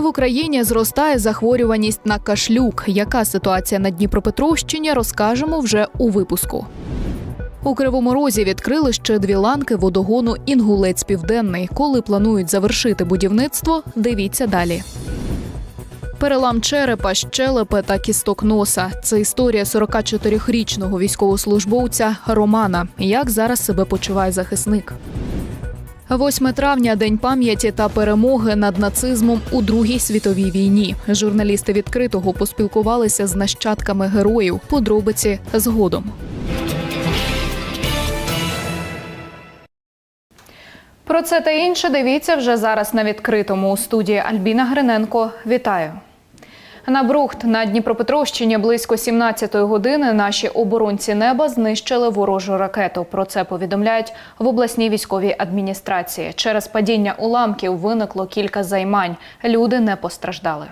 В Україні зростає захворюваність на кашлюк. Яка ситуація на Дніпропетровщині, розкажемо вже у випуску. У Кривому Розі відкрили ще дві ланки водогону Інгулець Південний. Коли планують завершити будівництво, дивіться далі. Перелам черепа, щелепи та кісток носа. Це історія 44-річного військовослужбовця Романа. Як зараз себе почуває захисник? 8 травня день пам'яті та перемоги над нацизмом у Другій світовій війні. Журналісти відкритого поспілкувалися з нащадками героїв. Подробиці згодом. Про це та інше дивіться вже зараз на відкритому у студії Альбіна Гриненко. Вітаю. На Брухт на Дніпропетровщині близько 17-ї години наші оборонці неба знищили ворожу ракету. Про це повідомляють в обласній військовій адміністрації. Через падіння уламків виникло кілька займань. Люди не постраждали.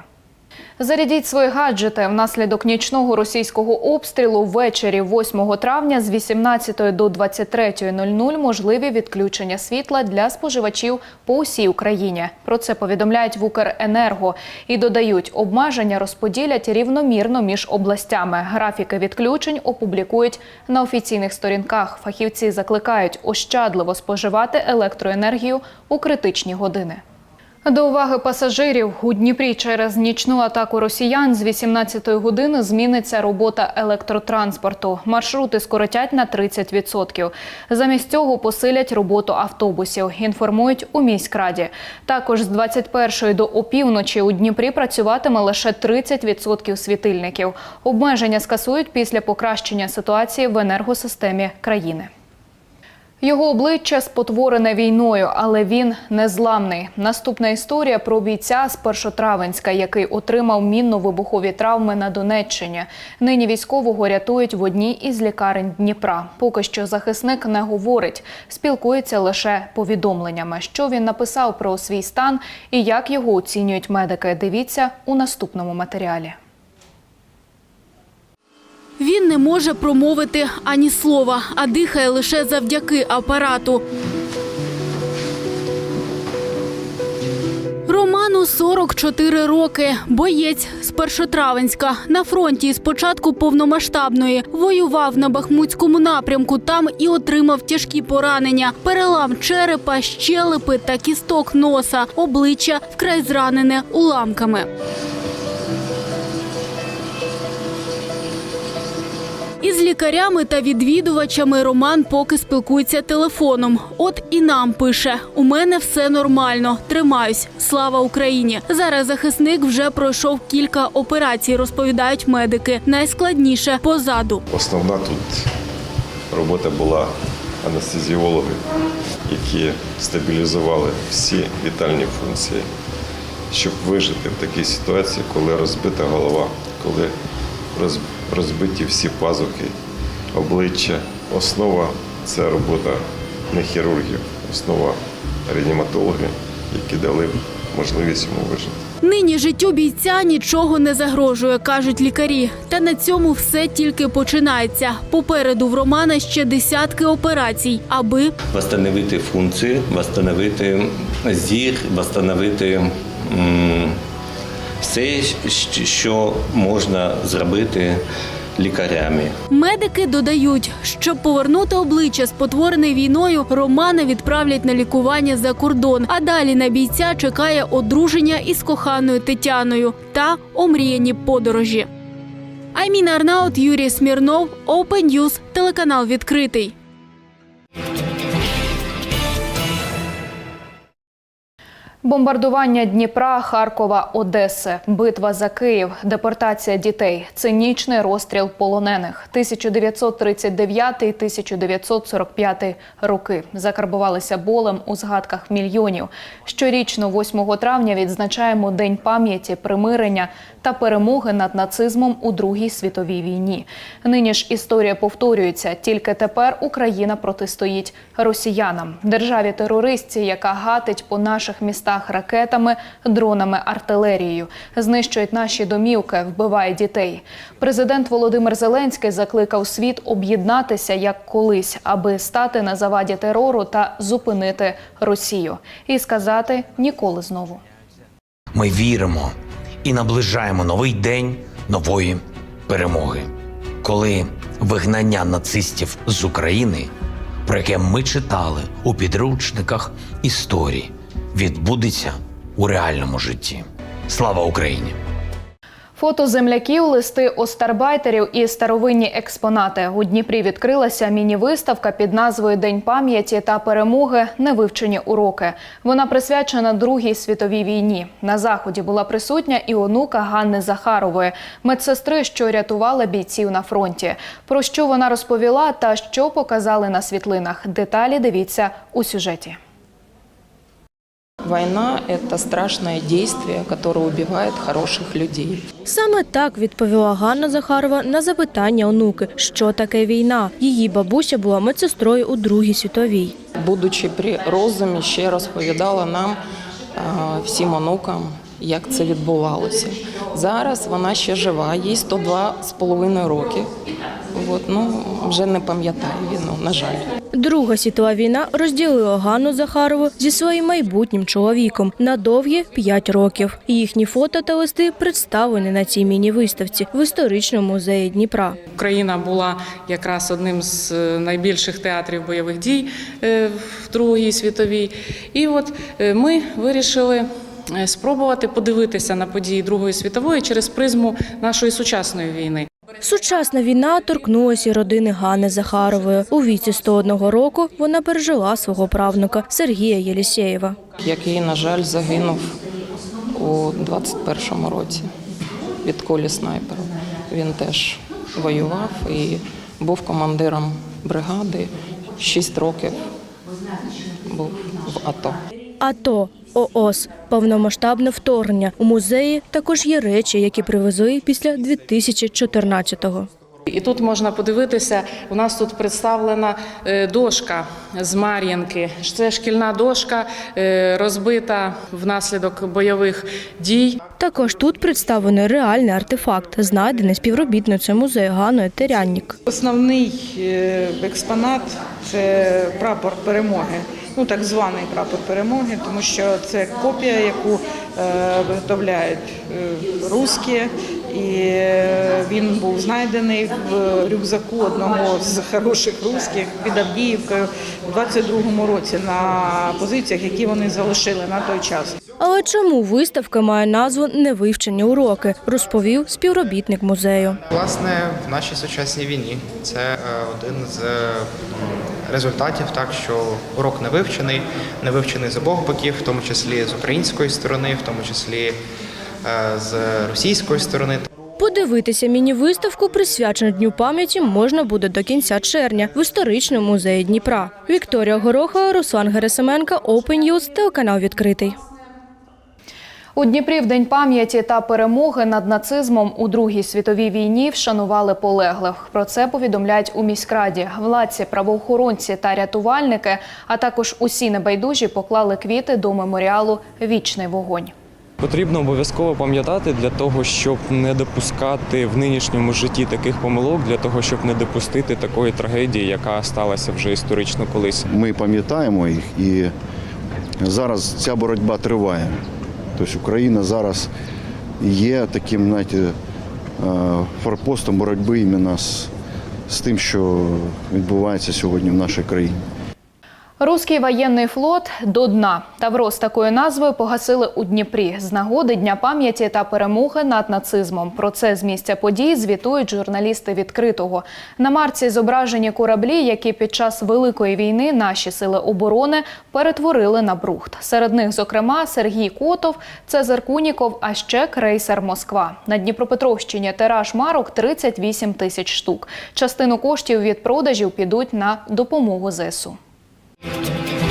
Зарядіть свої гаджети внаслідок нічного російського обстрілу ввечері 8 травня з 18 до 23.00 можливі відключення світла для споживачів по усій Україні. Про це повідомляють в Укренерго і додають, обмеження розподілять рівномірно між областями. Графіки відключень опублікують на офіційних сторінках. Фахівці закликають ощадливо споживати електроенергію у критичні години. До уваги пасажирів у Дніпрі через нічну атаку росіян з 18-ї години зміниться робота електротранспорту. Маршрути скоротять на 30%. Замість цього посилять роботу автобусів. Інформують у міськраді. Також з 21-ї до опівночі у Дніпрі працюватиме лише 30% світильників. Обмеження скасують після покращення ситуації в енергосистемі країни. Його обличчя спотворене війною, але він незламний. Наступна історія про бійця з Першотравенська, який отримав мінно-вибухові травми на Донеччині. Нині військового рятують в одній із лікарень Дніпра. Поки що захисник не говорить, спілкується лише повідомленнями. Що він написав про свій стан і як його оцінюють медики. Дивіться у наступному матеріалі. Він не може промовити ані слова, а дихає лише завдяки апарату. Роману 44 роки. Боєць з Першотравенська. На фронті з початку повномасштабної. Воював на Бахмутському напрямку. Там і отримав тяжкі поранення. Перелам черепа, щелепи та кісток носа. Обличчя вкрай зранене уламками. Із лікарями та відвідувачами Роман поки спілкується телефоном. От і нам пише: у мене все нормально, тримаюсь. Слава Україні! Зараз захисник вже пройшов кілька операцій, розповідають медики. Найскладніше позаду. Основна тут робота була анестезіологи, які стабілізували всі вітальні функції, щоб вижити в такій ситуації, коли розбита голова, коли роз- розбиті всі пазухи, обличчя. Основа це робота не хірургів, основа реаніматологи, які дали можливість йому вижити. Нині життю бійця нічого не загрожує, кажуть лікарі. Та на цьому все тільки починається. Попереду в Романа ще десятки операцій, аби восстановити функції, восстановити зір, восстановити м, все, що можна зробити лікарями. Медики додають, щоб повернути обличчя спотворене війною, Романа відправлять на лікування за кордон. А далі на бійця чекає одруження із коханою Тетяною та омріяні подорожі. Айміна Арнаут, Юрій Смірнов, Open News, телеканал відкритий. Бомбардування Дніпра, Харкова, Одеси, битва за Київ, депортація дітей, цинічний розстріл полонених. 1939-1945 роки закарбувалися болем у згадках мільйонів. Щорічно, 8 травня, відзначаємо День пам'яті, примирення та перемоги над нацизмом у Другій світовій війні. Нині ж історія повторюється. Тільки тепер Україна протистоїть росіянам, державі терористці, яка гатить по наших містах ракетами, дронами, артилерією, знищують наші домівки, вбиває дітей. Президент Володимир Зеленський закликав світ об'єднатися як колись, аби стати на заваді терору та зупинити Росію і сказати ніколи знову. Ми віримо і наближаємо новий день нової перемоги, коли вигнання нацистів з України, про яке ми читали у підручниках історії, відбудеться у реальному житті. Слава Україні! Фото земляків, листи остарбайтерів і старовинні експонати. У Дніпрі відкрилася міні-виставка під назвою День пам'яті та перемоги. Невивчені уроки. Вона присвячена Другій світовій війні. На заході була присутня і онука Ганни Захарової, медсестри, що рятувала бійців на фронті. Про що вона розповіла та що показали на світлинах. Деталі дивіться у сюжеті. Война – это страшное действие, которое убивает хороших людей. Саме так відповіла Ганна Захарова на запитання онуки, що таке війна. Її бабуся була медсестрою у Другій світовій. Будучи при розумі, ще розповідала нам, всім онукам, як це відбувалося. Зараз вона ще жива, їй 102 з половиною роки. От, ну, вже не пам'ятає війну, на жаль. Друга світова війна розділила Ганну Захарову зі своїм майбутнім чоловіком на довгі п'ять років. Їхні фото та листи представлені на цій міні-виставці в історичному музеї Дніпра. Україна була якраз одним з е, найбільших театрів бойових дій е, в Другій світовій. І от е, ми вирішили спробувати подивитися на події Другої світової через призму нашої сучасної війни. Сучасна війна торкнулася і родини Ганни Захарової. У віці 101 року вона пережила свого правнука Сергія Єлісєєва. Який, на жаль, загинув у 21-му році від кулі снайпера. Він теж воював і був командиром бригади. Шість років був в АТО. АТО, ООС, повномасштабне вторгнення. У музеї також є речі, які привезли після 2014-го. І тут можна подивитися, у нас тут представлена е, дошка з Мар'їнки. Це шкільна дошка, е, розбита внаслідок бойових дій. Також тут представлений реальний артефакт, знайдений співробітницею музею Ганою Теряннік. Основний е, експонат це прапор перемоги. Ну так званий прапор перемоги, тому що це копія, яку е, виготовляють е, русські, і е, він був знайдений в рюкзаку одного з хороших русських під Авдіївкою у 22-му році на позиціях, які вони залишили на той час. Але чому виставка має назву Невивчені уроки, розповів співробітник музею. Власне, в нашій сучасній війні це один з результатів, так що урок не вивчений, не вивчений з обох боків, в тому числі з української сторони, в тому числі е, з російської сторони. Подивитися міні-виставку, присвячену Дню пам'яті, можна буде до кінця червня в історичному музеї Дніпра. Вікторія Гороха, Руслан Герасименка, Open News, телеканал відкритий. У Дніпрі в День пам'яті та перемоги над нацизмом у Другій світовій війні вшанували полеглих. Про це повідомляють у міськраді. Владці, правоохоронці та рятувальники, а також усі небайдужі поклали квіти до меморіалу Вічний вогонь. Потрібно обов'язково пам'ятати для того, щоб не допускати в нинішньому житті таких помилок, для того, щоб не допустити такої трагедії, яка сталася вже історично колись. Ми пам'ятаємо їх, і зараз ця боротьба триває. Тобто Україна зараз є таким, знаєте, е, форпостом боротьби іменно з, з тим, що відбувається сьогодні в нашій країні. Руський воєнний флот до дна. Тавро з такою назвою погасили у Дніпрі з нагоди Дня пам'яті та перемоги над нацизмом. Про це з місця подій звітують журналісти відкритого. На марці зображені кораблі, які під час великої війни наші сили оборони перетворили на брухт. Серед них, зокрема, Сергій Котов, Цезар Куніков, а ще крейсер Москва. На Дніпропетровщині тираж марок 38 тисяч штук. Частину коштів від продажів підуть на допомогу ЗСУ. Thank you.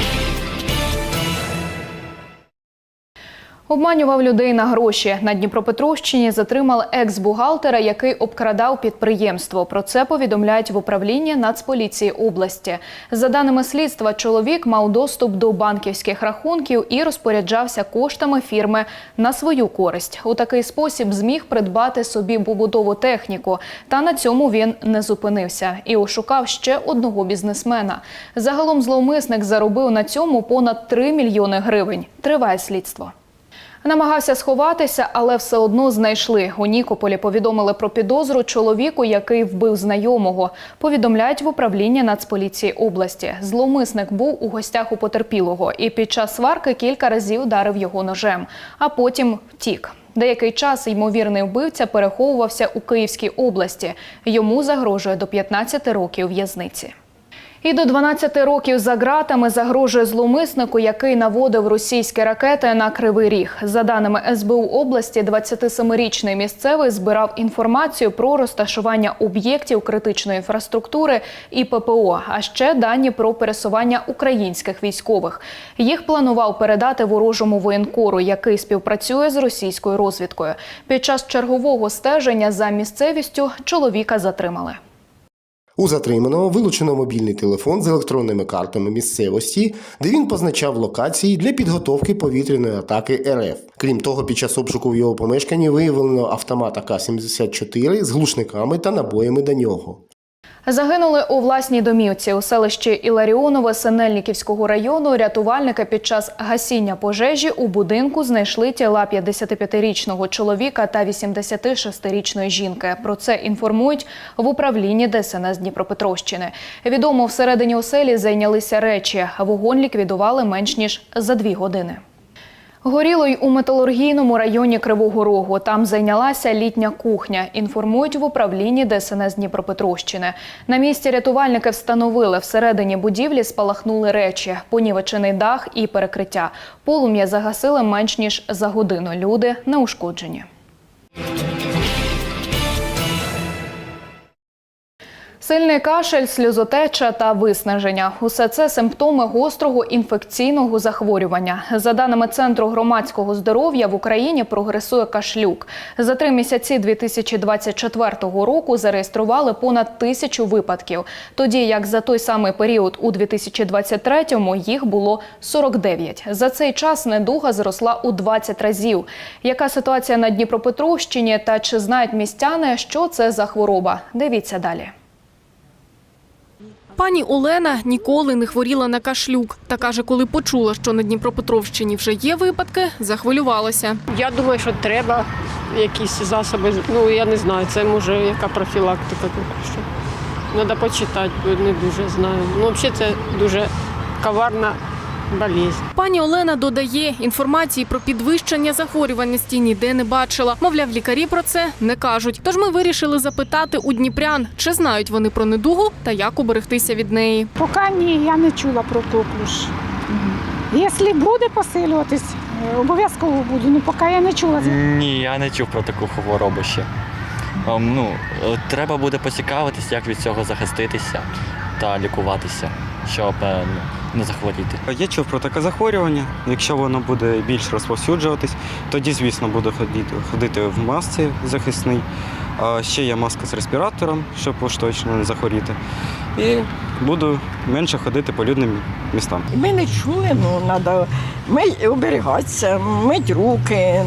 Обманював людей на гроші. На Дніпропетровщині затримали екс-бухгалтера, який обкрадав підприємство. Про це повідомляють в управлінні Нацполіції області. За даними слідства, чоловік мав доступ до банківських рахунків і розпоряджався коштами фірми на свою користь. У такий спосіб зміг придбати собі побутову техніку. Та на цьому він не зупинився і ошукав ще одного бізнесмена. Загалом зловмисник заробив на цьому понад 3 мільйони гривень. Триває слідство. Намагався сховатися, але все одно знайшли. У Нікополі повідомили про підозру чоловіку, який вбив знайомого. Повідомляють в управлінні Нацполіції області. Зловмисник був у гостях у потерпілого і під час сварки кілька разів ударив його ножем, а потім втік. Деякий час ймовірний вбивця переховувався у Київській області. Йому загрожує до 15 років в'язниці. І до 12 років за ґратами загрожує зловмиснику, який наводив російські ракети на Кривий Ріг. За даними СБУ області, 27-річний місцевий збирав інформацію про розташування об'єктів критичної інфраструктури і ППО, а ще дані про пересування українських військових. Їх планував передати ворожому воєнкору, який співпрацює з російською розвідкою. Під час чергового стеження за місцевістю чоловіка затримали. У затриманого вилучено мобільний телефон з електронними картами місцевості, де він позначав локації для підготовки повітряної атаки РФ. Крім того, під час обшуку в його помешканні виявлено автомат АК-74 з глушниками та набоями до нього. Загинули у власній домівці у селищі Іларіонове Синельниківського району. Рятувальники під час гасіння пожежі у будинку знайшли тіла 55-річного чоловіка та 86-річної жінки. Про це інформують в управлінні ДСНС Дніпропетровщини. Відомо, всередині оселі зайнялися речі. Вогонь ліквідували менш ніж за дві години. Горіло й у металургійному районі Кривого Рогу. Там зайнялася літня кухня. Інформують в управлінні ДСНС Дніпропетровщини. На місці рятувальники встановили всередині будівлі спалахнули речі, понівечений дах і перекриття. Полум'я загасили менш ніж за годину. Люди не Сильний кашель, сльозотеча та виснаження – усе це симптоми гострого інфекційного захворювання. За даними Центру громадського здоров'я, в Україні прогресує кашлюк. За три місяці 2024 року зареєстрували понад тисячу випадків, тоді як за той самий період у 2023-му їх було 49. За цей час недуга зросла у 20 разів. Яка ситуація на Дніпропетровщині та чи знають містяни, що це за хвороба? Дивіться далі. Пані Олена ніколи не хворіла на кашлюк. Та каже, коли почула, що на Дніпропетровщині вже є випадки, захвилювалася. Я думаю, що треба якісь засоби. Ну я не знаю, це може яка профілактика. Що. Треба почитати, не дуже знаю. Ну, взагалі це дуже коварна болезнь. Пані Олена додає, інформації про підвищення захворюваності ніде не бачила. Мовляв, лікарі про це не кажуть. Тож ми вирішили запитати у дніпрян, чи знають вони про недугу та як уберегтися від неї. Поки ні, я не чула про коклюш. Якщо буде посилюватись, е, обов'язково буду. Ну поки я не чула. Ні, я не чув про таку хворобу ще. Ем, ну, е, треба буде поцікавитись, як від цього захиститися та лікуватися, щоб е, ну, не захворіти. Я чув про таке захворювання. Якщо воно буде більш розповсюджуватись, тоді, звісно, буду ходити, ходити в масці захисній. А ще є маска з респіратором, щоб уж точно не захворіти. І буду менше ходити по людним містам. Ми не чули, ну треба ми оберігатися, мити руки,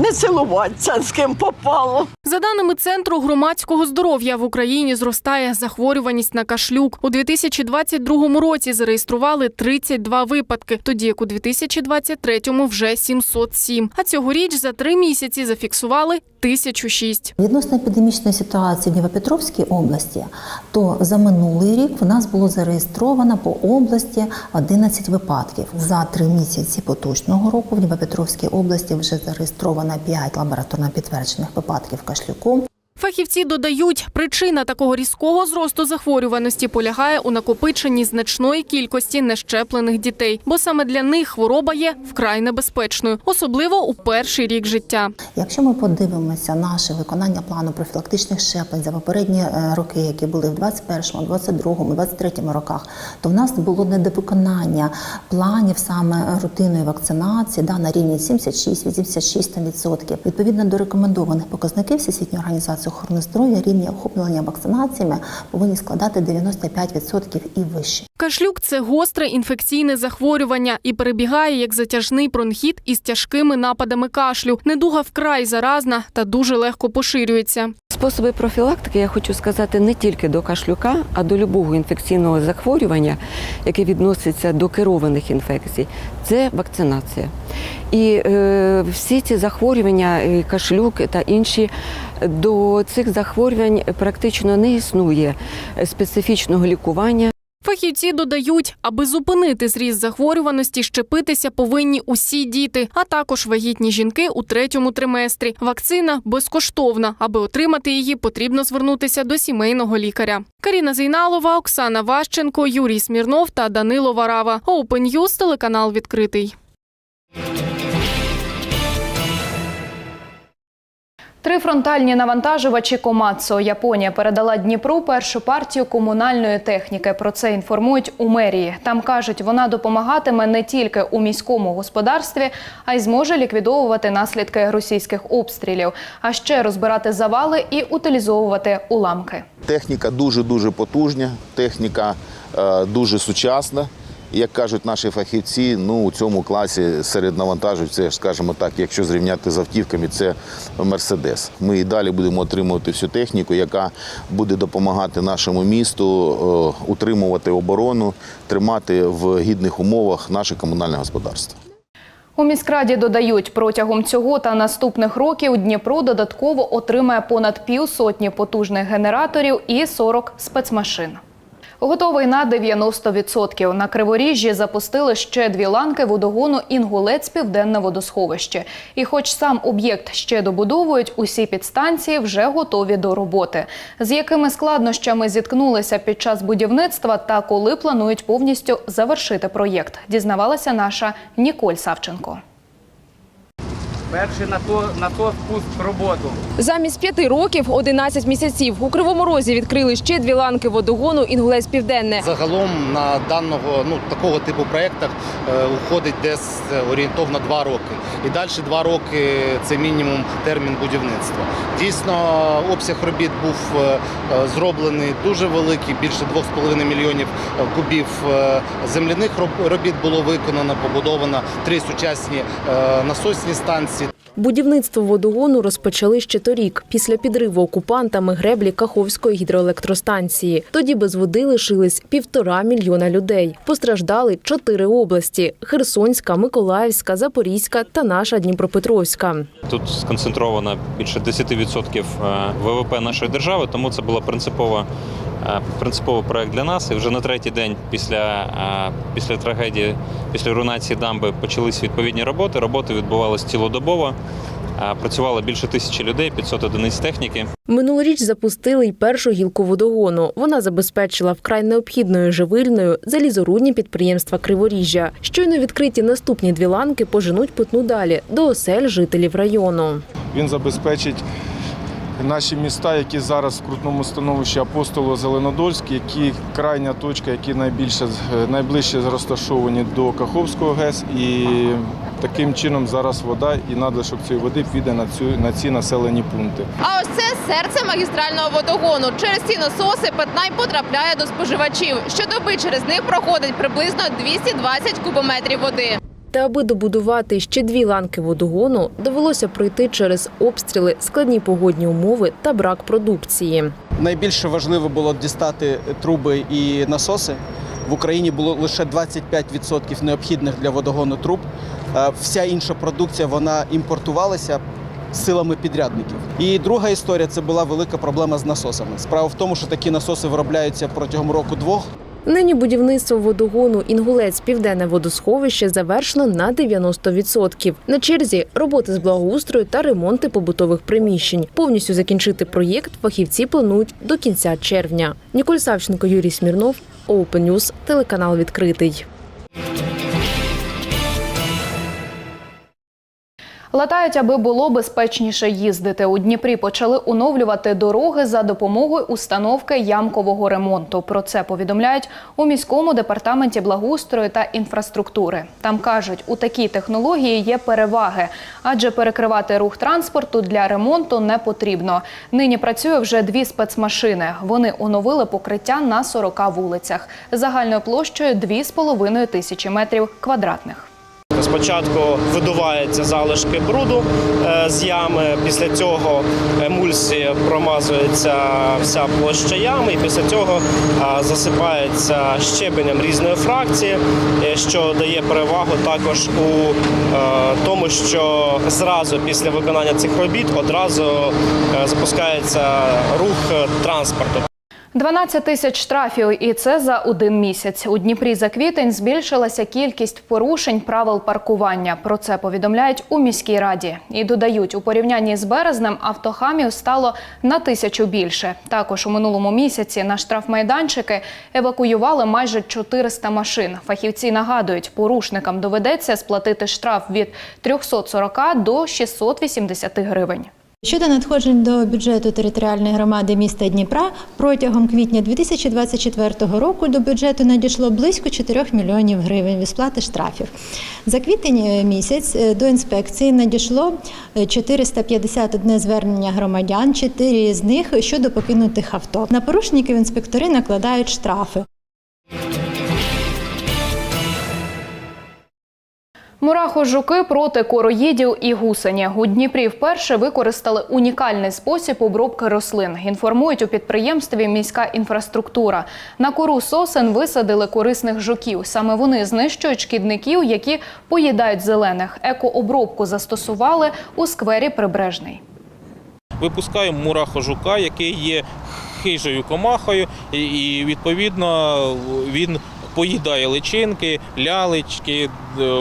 не цілуватися з ким попало. За даними Центру громадського здоров'я в Україні зростає захворюваність на кашлюк. У 2022 році зареєстрували 32 випадки, тоді як у 2023 вже 707. А цьогоріч за три місяці зафіксували 1006. Відносно епідемічної ситуації в Дніпропетровській області, то за минулий рік в нас було зареєстровано по області 11 випадків. За три місяці поточного року в Дніпропетровській області вже зареєстровано 5 лабораторно підтверджених випадків кашлюку. Фахівці додають, причина такого різкого зросту захворюваності полягає у накопиченні значної кількості нещеплених дітей, бо саме для них хвороба є вкрай небезпечною, особливо у перший рік життя. Якщо ми подивимося наше виконання плану профілактичних щеплень за попередні е, роки, які були в 21-му, 22-му, 23-му роках, то в нас було недовиконання планів саме рутинної вакцинації да, на рівні 76-86%. Відповідно до рекомендованих показників Всесвітньої організації охорони здоров'я, рівні охоплення вакцинаціями повинні складати 95% і вище. Кашлюк це гостре інфекційне захворювання і перебігає як затяжний бронхіт із тяжкими нападами кашлю. Недуга вкрай заразна та дуже легко поширюється. Способи профілактики я хочу сказати не тільки до кашлюка, а до любого інфекційного захворювання, яке відноситься до керованих інфекцій, це вакцинація. І е, всі ці захворювання, кашлюк та інші, до цих захворювань практично не існує специфічного лікування. Фахівці додають, аби зупинити зріст захворюваності, щепитися повинні усі діти, а також вагітні жінки у третьому триместрі. Вакцина безкоштовна. Аби отримати її, потрібно звернутися до сімейного лікаря. Каріна Зейналова, Оксана Ващенко, Юрій Смірнов та Данило Варава. Open News, телеканал відкритий. Три фронтальні навантажувачі Комацо. Японія передала Дніпру першу партію комунальної техніки. Про це інформують у мерії. Там кажуть, вона допомагатиме не тільки у міському господарстві, а й зможе ліквідовувати наслідки російських обстрілів, а ще розбирати завали і утилізовувати уламки. Техніка дуже дуже потужна, техніка е, дуже сучасна. Як кажуть наші фахівці, ну у цьому класі серед навантажень, це скажімо так, якщо зрівняти з автівками, це Мерседес. Ми і далі будемо отримувати всю техніку, яка буде допомагати нашому місту е, утримувати оборону, тримати в гідних умовах наше комунальне господарство. У міськраді додають, протягом цього та наступних років Дніпро додатково отримає понад півсотні потужних генераторів і 40 спецмашин. Готовий на 90%. На Криворіжжі запустили ще дві ланки водогону «Інгулець Південне водосховище. І хоч сам об'єкт ще добудовують, усі підстанції вже готові до роботи. З якими складнощами зіткнулися під час будівництва та коли планують повністю завершити проєкт, дізнавалася наша Ніколь Савченко. Перший насос пуск в роботу. Замість п'яти років 11 місяців у Кривому Розі відкрили ще дві ланки водогону «Інгулець Південне». Загалом на даного ну такого типу проєктах е, уходить десь е, орієнтовно два роки. І далі два роки це мінімум термін будівництва. Дійсно, обсяг робіт був е, е, зроблений дуже великий, більше 2,5 мільйонів е, кубів земляних робіт було виконано, побудовано три сучасні е, насосні станції. Будівництво водогону розпочали ще торік, після підриву окупантами греблі Каховської гідроелектростанції. Тоді без води лишились півтора мільйона людей. Постраждали чотири області: Херсонська, Миколаївська, Запорізька та наша Дніпропетровська. Тут сконцентровано більше 10% ВВП нашої держави, тому це було принципово, е, принциповий проект для нас. І вже на третій день після, після трагедії, після руйнації дамби почались відповідні роботи. Роботи відбувалися цілодобово. Працювало більше тисячі людей, 500 одиниць техніки. Минулоріч запустили й першу гілку водогону. Вона забезпечила вкрай необхідною живильною залізорудні підприємства Криворіжжя. Щойно відкриті наступні дві ланки поженуть питну далі до осель жителів району. Він забезпечить наші міста, які зараз в крутному становищі Апостоло Зеленодольськ, які крайня точка, які найбільше найближче розташовані до Каховського ГЕС. І таким чином зараз вода і надлишок цієї води піде на цю на ці населені пункти. А ось це серце магістрального водогону. Через ці насоси питна й потрапляє до споживачів. Щодоби через них проходить приблизно 220 кубометрів води. Та аби добудувати ще дві ланки водогону, довелося пройти через обстріли, складні погодні умови та брак продукції. Найбільше важливо було дістати труби і насоси. В Україні було лише 25% необхідних для водогону труб. Е, Вся інша продукція вона імпортувалася силами підрядників. І друга історія це була велика проблема з насосами. Справа в тому, що такі насоси виробляються протягом року-двох. Нині будівництво водогону «Інгулець Південне водосховище завершено на 90%. На черзі роботи з благоустрою та ремонти побутових приміщень. Повністю закінчити проєкт фахівці планують до кінця червня. Ніколь Савченко, Юрій Смірнов, Open News, телеканал відкритий. Латають, аби було безпечніше їздити. У Дніпрі почали оновлювати дороги за допомогою установки ямкового ремонту. Про це повідомляють у міському департаменті благоустрою та інфраструктури. Там кажуть, у такій технології є переваги, адже перекривати рух транспорту для ремонту не потрібно. Нині працює вже дві спецмашини. Вони оновили покриття на 40 вулицях загальною площею 2,5 тисячі метрів квадратних. Спочатку видуваються залишки бруду е, з ями. Після цього емульсії промазується вся площа ями, і після цього засипається щебенем різної фракції, е, що дає перевагу також у е, тому, що зразу після виконання цих робіт одразу запускається рух транспорту. 12 тисяч штрафів, і це за один місяць. У Дніпрі за квітень збільшилася кількість порушень правил паркування. Про це повідомляють у міській раді. І додають, у порівнянні з березнем автохамів стало на тисячу більше. Також у минулому місяці на штрафмайданчики евакуювали майже 400 машин. Фахівці нагадують, порушникам доведеться сплатити штраф від 340 до 680 гривень. Щодо надходжень до бюджету територіальної громади міста Дніпра, протягом квітня 2024 року до бюджету надійшло близько 4 мільйонів гривень від сплати штрафів. За квітень е, місяць е, до інспекції надійшло е, 451 звернення громадян, 4 з них щодо покинутих авто. На порушників інспектори накладають штрафи. Мурахо-жуки проти короїдів і гусені. У Дніпрі вперше використали унікальний спосіб обробки рослин. Інформують у підприємстві міська інфраструктура. На кору сосен висадили корисних жуків. Саме вони знищують шкідників, які поїдають зелених. Екообробку застосували у сквері Прибережний. Випускаємо мурахожука, який є хижою комахою, і- і відповідно він поїдає личинки, лялечки, е,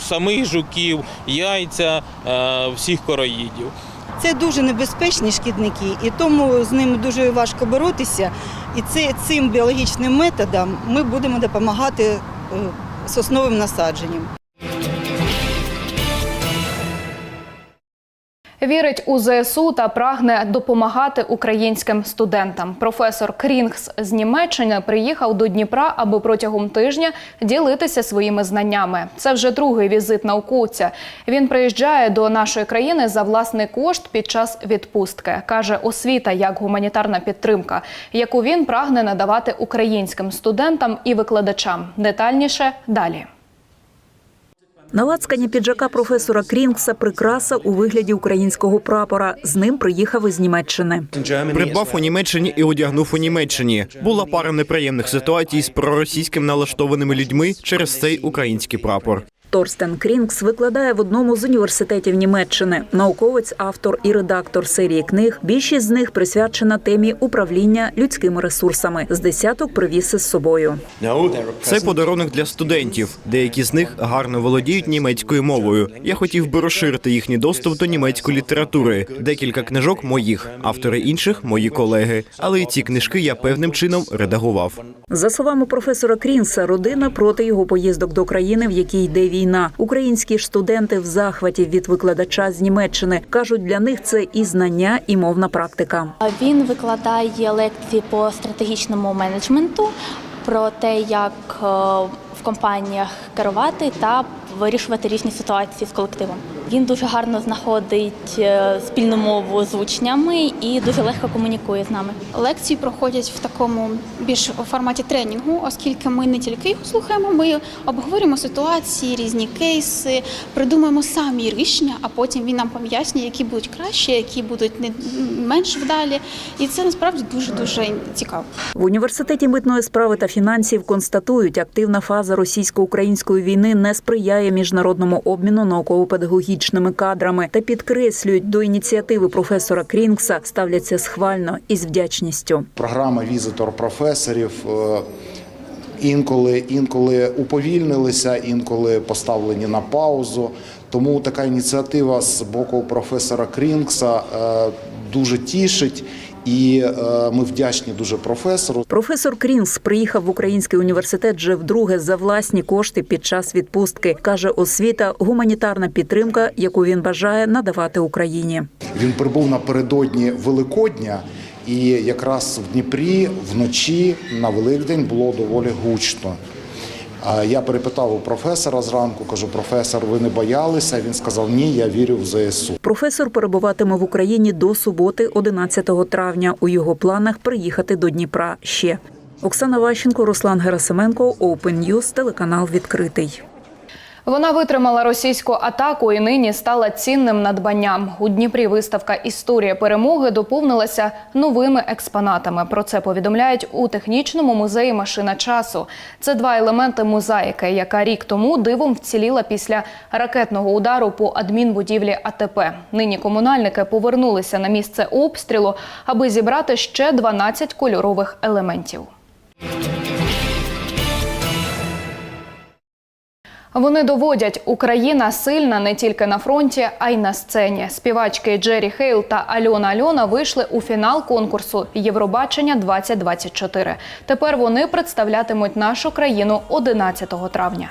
самих жуків, яйця е, всіх короїдів. Це дуже небезпечні шкідники, і тому з ними дуже важко боротися. І це, цим біологічним методом ми будемо допомагати е, сосновим насадженням. Вірить у ЗСУ та прагне допомагати українським студентам. Професор Крінгс з Німеччини приїхав до Дніпра, аби протягом тижня ділитися своїми знаннями. Це вже другий візит науковця. Він приїжджає до нашої країни за власний кошт під час відпустки. каже, освіта як гуманітарна підтримка, яку він прагне надавати українським студентам і викладачам. Детальніше далі. На лацкані піджака професора Крінгса прикраса у вигляді українського прапора. З ним приїхав із Німеччини. Придбав у Німеччині і одягнув у Німеччині. Була пара неприємних ситуацій з проросійським налаштованими людьми через цей український прапор. Торстен Крінгс викладає в одному з університетів Німеччини. Науковець, автор і редактор серії книг. Більшість з них присвячена темі управління людськими ресурсами. З десяток привіз із собою. Це подарунок для студентів. Деякі з них гарно володіють німецькою мовою. Я хотів би розширити їхній доступ до німецької літератури. Декілька книжок моїх, автори інших мої колеги. Але і ці книжки я певним чином редагував. За словами професора Крінса, родина проти його поїздок до країни, в якій йде війна. Українські ж студенти в захваті від викладача з Німеччини кажуть, для них це і знання, і мовна практика. Він викладає лекції по стратегічному менеджменту про те, як е, в компаніях керувати та вирішувати різні ситуації з колективом. Він дуже гарно знаходить е, спільну мову з учнями і дуже легко комунікує з нами. Лекції проходять в такому більш форматі тренінгу, оскільки ми не тільки їх слухаємо, ми обговорюємо ситуації, різні кейси, придумуємо самі рішення, а потім він нам пояснює, які будуть краще, які будуть не менш вдалі. І це насправді дуже дуже цікаво. В університеті митної справи та фінансів констатують, активна фаза російсько-української війни не сприяє міжнародному обміну науково-педагогічними кадрами та підкреслюють до ініціативи професора Крінгса ставляться схвально і з вдячністю. Програма візитор професорів е, інколи, інколи уповільнилися, інколи поставлені на паузу. Тому така ініціатива з боку професора Крінгса е, дуже тішить. І е, ми вдячні дуже професору. Професор Крінс приїхав в український університет вже вдруге за власні кошти під час відпустки. каже, освіта гуманітарна підтримка, яку він бажає надавати Україні. Він прибув напередодні Великодня, і якраз в Дніпрі вночі на Великдень було доволі гучно. Я перепитав у професора зранку, кажу, професор, ви не боялися? Він сказав, ні, я вірю в ЗСУ. Професор перебуватиме в Україні до суботи, 11 травня. У його планах приїхати до Дніпра ще. Оксана Ващенко, Руслан Герасименко, Open News, телеканал відкритий. Вона витримала російську атаку і нині стала цінним надбанням. У Дніпрі виставка Історія перемоги доповнилася новими експонатами. Про це повідомляють у технічному музеї Машина часу. Це два елементи мозаїки, яка рік тому дивом вціліла після ракетного удару по адмінбудівлі АТП. Нині комунальники повернулися на місце обстрілу, аби зібрати ще 12 кольорових елементів. Вони доводять, Україна сильна не тільки на фронті, а й на сцені. Співачки Джері Хейл та Альона Альона вийшли у фінал конкурсу Євробачення 2024. Тепер вони представлятимуть нашу країну 11 травня.